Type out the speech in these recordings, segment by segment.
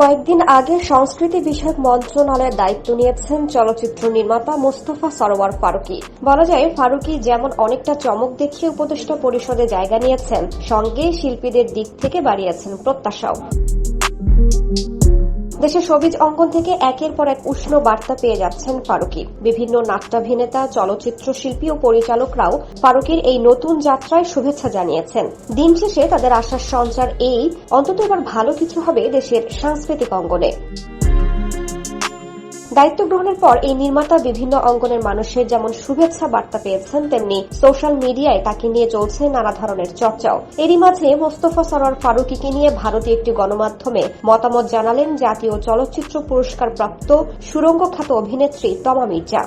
কয়েকদিন আগে সংস্কৃতি বিষয়ক মন্ত্রণালয়ের দায়িত্ব নিয়েছেন চলচ্চিত্র নির্মাতা মোস্তফা সরোয়ার ফারুকি। বলা যায়, ফারুকি যেমন অনেকটা চমক দেখিয়ে উপদেষ্টা পরিষদে জায়গা নিয়েছেন, সঙ্গে শিল্পীদের দিক থেকে বাড়িয়েছেন প্রত্যাশাও। দেশের সবিজ অঙ্গন থেকে একের পর এক উষ্ণ বার্তা পেয়ে যাচ্ছেন ফারুকি। বিভিন্ন নাট্যাভিনেতা, চলচ্চিত্র শিল্পী ও পরিচালকরাও ফারুকির এই নতুন যাত্রায় শুভেচ্ছা জানিয়েছেন। দিন শেষে তাদের আশার সঞ্চার এই, অন্তত এবার ভালো কিছু হবে দেশের সাংস্কৃতিক অঙ্গনে। দায়িত্ব গ্রহণের পর এই নির্মাতা বিভিন্ন অঙ্গনের মানুষের যেমন শুভেচ্ছা বার্তা পেয়েছেন, তেমনি সোশ্যাল মিডিয়ায় তাকে নিয়ে চলছে নানা ধরনের চর্চাও। এরই মাঝে মোস্তফা সরোয়ার ফারুকিকে নিয়ে ভারতীয় একটি গণমাধ্যমে মতামত জানালেন জাতীয় চলচ্চিত্র পুরস্কার প্রাপ্ত সুরঙ্গ খ্যাত অভিনেত্রী তমা মির্জা।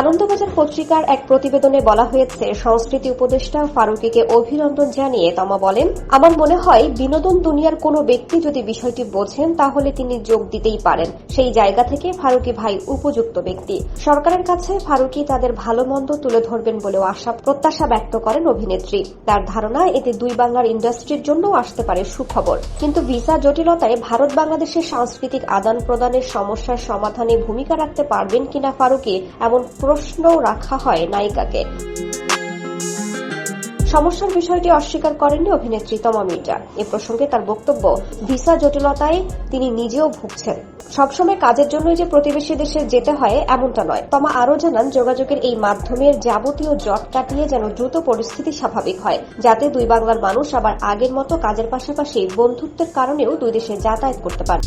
আনন্দবাজার পত্রিকার এক প্রতিবেদনে বলা হয়েছে, সংস্কৃতি উপদেষ্টা ফারুকিকে অভিনন্দন জানিয়ে তমা বলেন, আমার মনে হয় বিনোদন দুনিয়ার কোনো ব্যক্তি যদি বিষয়টি বোঝেন, তাহলে তিনি যোগ দিতেই পারেন। সেই জায়গা থেকে ফারুকি ভাই উপযুক্ত ব্যক্তি। সরকারের কাছে ফারুকি তাদের ভালো মন্দ তুলে ধরবেন বলেও আশা, প্রত্যাশা ব্যক্ত করেন অভিনেত্রী। তার ধারণা, এতে দুই বাংলার ইন্ডাস্ট্রির জন্য আসতে পারে সুখবর। কিন্তু ভিসা জটিলতায় ভারত বাংলাদেশের সাংস্কৃতিক আদান প্রদানের সমস্যার সমাধানে ভূমিকা রাখতে পারবেন কিনা ফারুকি, এমন প্রশ্নও রাখা হয় নায়িকাকে। সমস্যার বিষয়টি অস্বীকার করেননি অভিনেত্রী তমা মির্জা। এ প্রসঙ্গে তার বক্তব্য, ভিসা জটিলতায় তিনি নিজেও ভুগছেন। সবসময় কাজের জন্যই যে প্রতিবেশী দেশে যেতে হয়, এমনটা নয়। তমা আরও জানান, যোগাযোগের এই মাধ্যমের যাবতীয় জট কাটিয়ে যেন দ্রুত পরিস্থিতি স্বাভাবিক হয়, যাতে দুই বাংলার মানুষ আবার আগের মতো কাজের পাশাপাশি বন্ধুত্বের কারণেও দুই দেশে যাতায়াত করতে পারে।